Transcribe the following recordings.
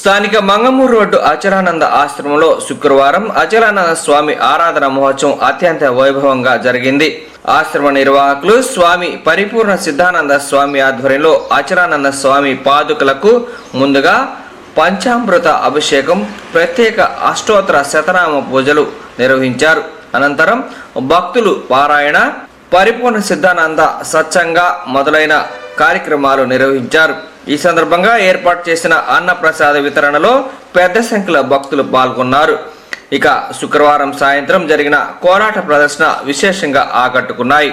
స్థానిక మంగమూరు రోడ్డు అచలానంద ఆశ్రమంలో శుక్రవారం అచలానంద స్వామి ఆరాధన మహోత్సవం అత్యంత వైభవంగా జరిగింది. ఆశ్రమ నిర్వాహకులు స్వామి పరిపూర్ణ సిద్ధానంద స్వామి ఆధ్వర్యంలో అచలానంద స్వామి పాదుకలకు ముందుగా పంచామృత అభిషేకం ప్రత్యేక అష్టోత్తర శతనామ పూజలు నిర్వహించారు. అనంతరం భక్తులు పారాయణ పరిపూర్ణ సిద్ధానంద సత్సంగ మొదలైన కార్యక్రమాలు నిర్వహించారు. ఈ సందర్భంగా ఏర్పాటు చేసిన అన్న ప్రసాద వితరణలో పెద్ద సంఖ్యలో భక్తులు పాల్గొన్నారు. ఇక శుక్రవారం సాయంత్రం జరిగిన కోలాట ప్రదర్శన విశేషంగా ఆకట్టుకున్నాయి.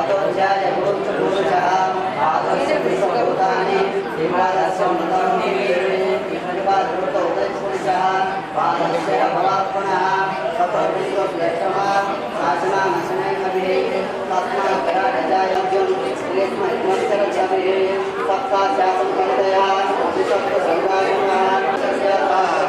గౌతమ జిగాత్మకేశం శంభరమస్తు శంభరస్పదే ఓం శాంతి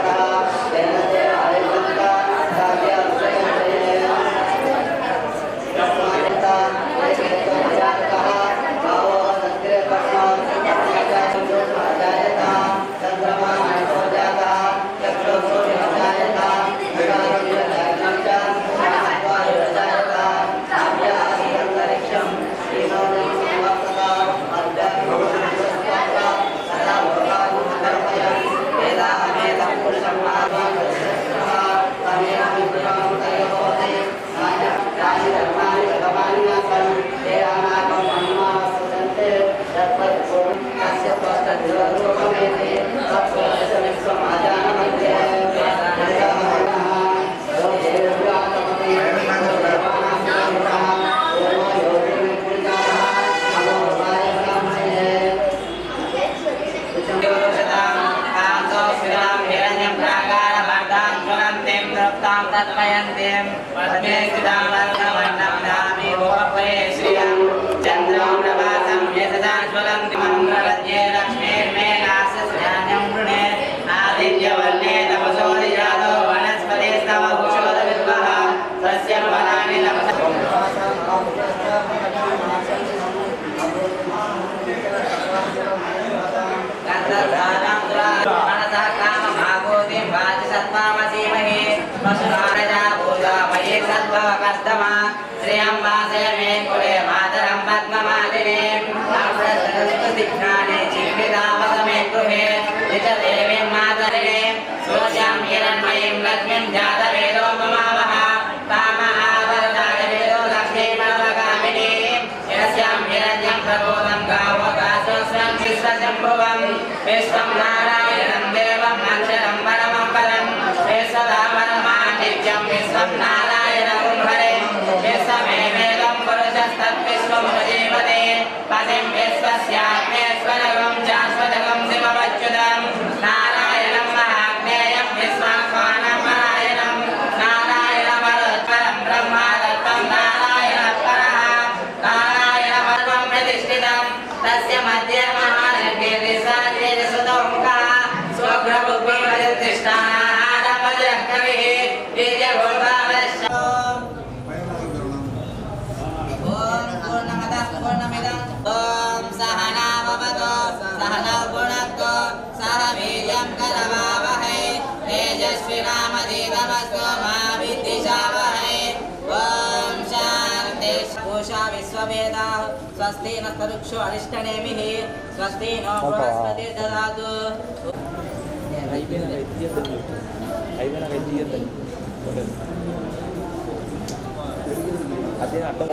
यं वासयमे कुले मातरं पद्ममालिने। नामस्तु दिक्षाने चिह्निदावसमे गृहे यच देवीं मातरिणे सोच्यां हिरण्मयीं लक्ष्मीं जातवेदो ममामः तामहावरदाय वेदो लक्ष्मीमणवगामिनी यस्यां हिरण्यं प्रबोधं गावोकाशोस्वं शिश्वशम्भुवं विश्वं नारायणं देवम् अक्षरं परमं परं विश्वदामनमाणिक्यं विश्वं नारायणं స్వస్తి నరుక్షో అరిష్టనేమి స్వస్తి నో బృహస్పతి దాదు అదే అర్థం.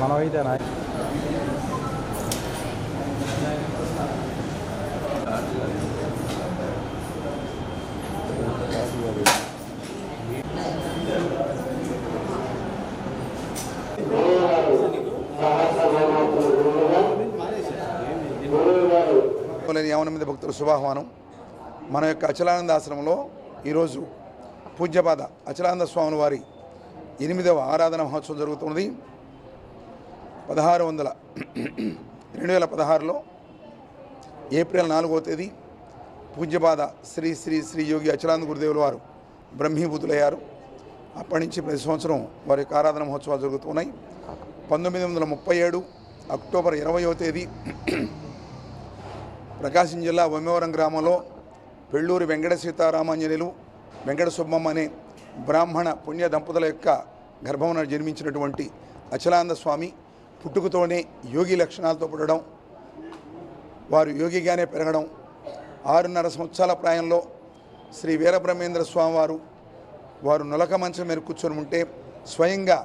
మనమైతే నాయ యవన మీద భక్తుల శుభాహ్వానం మన యొక్క అచలానంద ఆశ్రమంలో ఈరోజు పూజ్యపాద అచలానంద స్వామి వారి ఎనిమిదవ ఆరాధన మహోత్సవం జరుగుతున్నది. పదహారు వందల రెండు వేల పదహారులో ఏప్రిల్ నాలుగవ తేదీ పూజ్యపాద శ్రీ శ్రీ శ్రీ యోగి అచలాంద గురుదేవుల వారు బ్రహ్మీభూతులయ్యారు. అప్పటి నుంచి ప్రతి సంవత్సరం వారి యొక్క ఆరాధన మహోత్సవాలు జరుగుతున్నాయి. పంతొమ్మిది వందల ముప్పై ఏడు అక్టోబర్ ఇరవయో తేదీ ప్రకాశం జిల్లా వమ్మవరం గ్రామంలో పెళ్ళూరి వెంకట సీతారామాంజనేయులు వెంకట సుబ్బమ్మ అనే బ్రాహ్మణ పుణ్య దంపతుల యొక్క గర్భమున జన్మించినటువంటి అచలానంద స్వామి పుట్టుకతోనే యోగి లక్షణాలతో పుట్టడం వారు యోగిగానే పెరగడం. ఆరున్నర సంవత్సరాల ప్రాయంలో శ్రీ వీరబ్రహ్మేంద్ర స్వామివారు వారు నులక నొలక మంచం మీద కూర్చొని ఉంటే స్వయంగా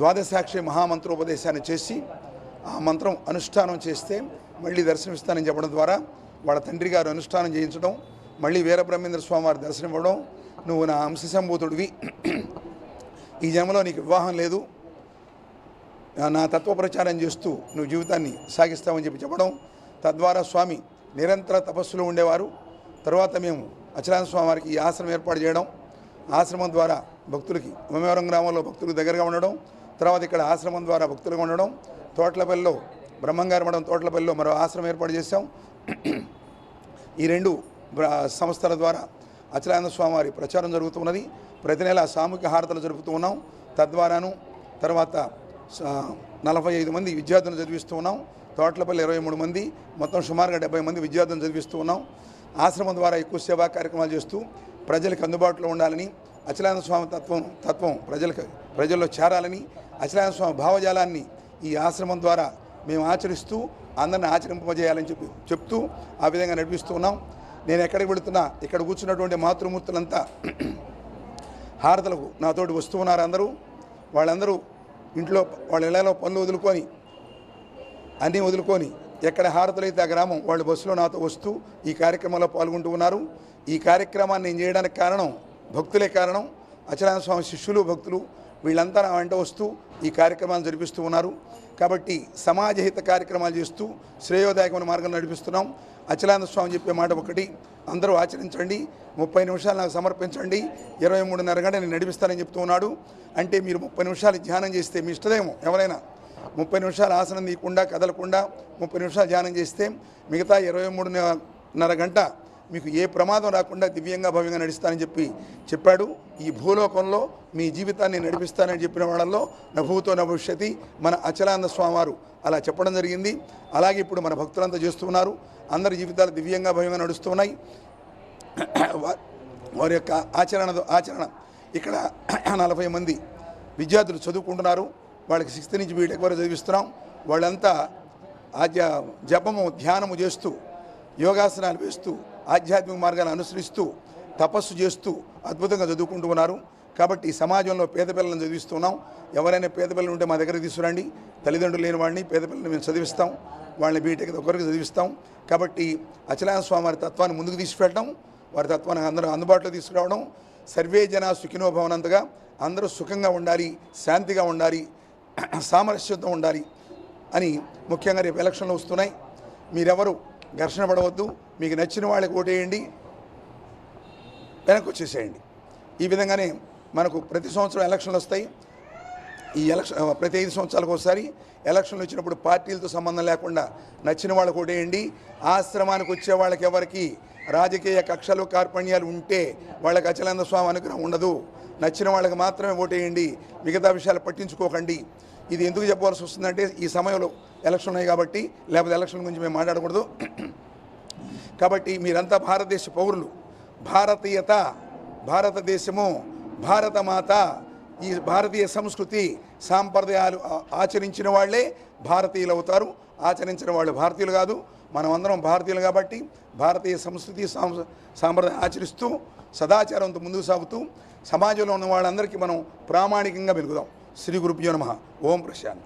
ద్వాదశాక్షి మహామంత్రోపదేశాన్ని చేసి ఆ మంత్రం అనుష్ఠానం చేస్తే మళ్ళీ దర్శనమిస్తానని చెప్పడం ద్వారా వాళ్ళ తండ్రి గారు అనుష్ఠానం చేయించడం మళ్ళీ వీరబ్రహ్మేంద్ర స్వామివారి దర్శనం ఇవ్వడం నువ్వు నా అంశ సంభూతుడివి ఈ జన్మలో నీకు వివాహం లేదు. నా తత్వ ప్రచారం చేస్తూ నువ్వు జీవితాన్ని సాగిస్తావని చెప్పి చెప్పడం. తద్వారా స్వామి నిరంతర తపస్సులో ఉండేవారు. తర్వాత మేము అచలానంద స్వామి వారికి ఈ ఆశ్రమం ఏర్పాటు చేయడం. ఆశ్రమం ద్వారా భక్తులకి ఉమేవరం గ్రామంలో భక్తులకు దగ్గరగా ఉండడం. తర్వాత ఇక్కడ ఆశ్రమం ద్వారా భక్తులుగా ఉండడం. తోటలపల్లిలో బ్రహ్మంగారు మఠం తోటలపల్లిలో మరో ఆశ్రమం ఏర్పాటు చేశాం. ఈ రెండు సంస్థల ద్వారా అచలానంద స్వామి వారి ప్రచారం జరుగుతున్నది. ప్రతి నెల సామూహిక హారతలు జరుపుతూ ఉన్నాం. తద్వారాను తర్వాత నలభై ఐదు మంది విద్యార్థులను చదివిస్తూ ఉన్నాం. తోటలపల్లి ఇరవై మూడు మంది మొత్తం సుమారుగా డెబ్బై మంది విద్యార్థులను చదివిస్తూ ఉన్నాం. ఆశ్రమం ద్వారా ఎక్కువ సేవా కార్యక్రమాలు చేస్తూ ప్రజలకు అందుబాటులో ఉండాలని అచలానంద స్వామి తత్వం తత్వం ప్రజలకు ప్రజల్లో చేరాలని అచలానంద స్వామి భావజాలాన్ని ఈ ఆశ్రమం ద్వారా మేము ఆచరిస్తూ అందరిని ఆచరింపజేయాలని చెప్పి చెప్తూ ఆ విధంగా నడిపిస్తూ ఉన్నాం. నేను ఎక్కడికి వెళుతున్నా ఇక్కడ కూర్చున్నటువంటి మాతృమూర్తులంతా హారతలకు నాతోటి వస్తూ ఉన్నారు అందరూ. వాళ్ళందరూ ఇంట్లో వాళ్ళ ఇళ్ళలో పనులు వదులుకొని అన్నీ వదులుకొని ఎక్కడ హారతులైతే ఆ గ్రామం వాళ్ళు బస్సులో నాతో వస్తూ ఈ కార్యక్రమంలో పాల్గొంటూ ఉన్నారు. ఈ కార్యక్రమాన్ని నేను చేయడానికి కారణం భక్తులే కారణం. అచలాన స్వామి శిష్యులు భక్తులు వీళ్ళంతా నా వెంట వస్తూ ఈ కార్యక్రమాలు జరిపిస్తూ ఉన్నారు. కాబట్టి సమాజహిత కార్యక్రమాలు చేస్తూ శ్రేయోదాయకమైన మార్గం నడిపిస్తున్నాం. అచలానంద స్వామి చెప్పే మాట ఒకటి అందరూ ఆచరించండి ముప్పై నిమిషాలు నాకు సమర్పించండి ఇరవై మూడున్నర గంట నేను నడిపిస్తానని చెప్తూ ఉన్నాడు. అంటే మీరు ముప్పై నిమిషాలు ధ్యానం చేస్తే మీ ఇష్టదేమో ఎవరైనా. ముప్పై నిమిషాలు ఆసనం తీయకుండా కదలకుండా ముప్పై నిమిషాలు ధ్యానం చేస్తే మిగతా ఇరవై మూడున్నర గంట మీకు ఏ ప్రమాదం రాకుండా దివ్యంగా భవ్యంగా నడుస్తానని చెప్పి చెప్పాడు. ఈ భూలోకంలో మీ జీవితాన్ని నడిపిస్తానని చెప్పిన వాళ్ళల్లో నభూతో నభవిష్యతి మన అచలానంద స్వామివారు. అలా చెప్పడం జరిగింది. అలాగే ఇప్పుడు మన భక్తులంతా చేస్తున్నారు అందరి జీవితాలు దివ్యంగా భవ్యంగా నడుస్తున్నాయి వారి యొక్క ఆచరణ ఆచరణ. ఇక్కడ నలభై మంది విద్యార్థులు చదువుకుంటున్నారు. వాళ్ళకి సిక్స్త్ నుంచి బీటెక్ వరకు చదివిస్తున్నాం. వాళ్ళంతా ఆధ్య జపము ధ్యానము చేస్తూ యోగాసనాలు వేస్తూ ఆధ్యాత్మిక మార్గాన్ని అనుసరిస్తూ తపస్సు చేస్తూ అద్భుతంగా చదువుకుంటూ ఉన్నారు. కాబట్టి సమాజంలో పేద పిల్లలను చదివిస్తున్నాం. ఎవరైనా పేద పిల్లలు ఉంటే మా దగ్గర తీసుకురండి. తల్లిదండ్రులు లేని వాడిని పేద పిల్లల్ని మేము చదివిస్తాం. వాళ్ళని బీటెక్ ఒకరికి చదివిస్తాం. కాబట్టి అచలాన స్వామి వారి తత్వాన్ని ముందుకు తీసుకెళ్ళడం వారి తత్వాన్ని అందరూ అందుబాటులో తీసుకురావడం సర్వే జన సుఖినో భవనంతగా అందరూ సుఖంగా ఉండాలి శాంతిగా ఉండాలి సామరస్యంతో ఉండాలి అని ముఖ్యంగా రేపు ఎలక్షన్లు వస్తున్నాయి. మీరెవరు ఘర్షణ పడవద్దు. మీకు నచ్చిన వాళ్ళకి ఓటేయండి వెనక్కి వచ్చేసేయండి. ఈ విధంగానే మనకు ప్రతి సంవత్సరం ఎలక్షన్లు వస్తాయి. ఈ ఎలక్షన్ ప్రతి ఐదు సంవత్సరాలకు ఒకసారి ఎలక్షన్లు వచ్చినప్పుడు పార్టీలతో సంబంధం లేకుండా నచ్చిన వాళ్ళకు ఓటేయండి. ఆశ్రమానికి వచ్చే వాళ్ళకి ఎవరికి రాజకీయ కక్షలు కార్పణ్యాలు ఉంటే వాళ్ళకి అచలంద స్వామి అనుగ్రహం ఉండదు. నచ్చిన వాళ్ళకి మాత్రమే ఓటేయండి. మిగతా విషయాలు పట్టించుకోకండి. ఇది ఎందుకు చెప్పవలసి వస్తుందంటే ఈ సమయంలో ఎలక్షన్ ఉన్నాయి కాబట్టి లేకపోతే ఎలక్షన్ గురించి మేము మాట్లాడకూడదు. కాబట్టి మీరంతా భారతదేశ పౌరులు. భారతీయత భారతదేశము భారతమాత ఈ భారతీయ సంస్కృతి సాంప్రదాయాలు ఆచరించిన వాళ్ళే భారతీయులు అవుతారు ఆచరించిన వాళ్ళు భారతీయులు కాదు. మనం అందరం భారతీయులు కాబట్టి భారతీయ సంస్కృతి సాం- సాంప్రదాయం ఆచరిస్తూ సదాచారంతో ముందుకు సాగుతూ సమాజంలో ఉన్న వాళ్ళందరికీ మనం ప్రామాణికంగా వెలుగుదాం. శ్రీ గురుభ్యో నమ. ఓం ప్రశాంత్.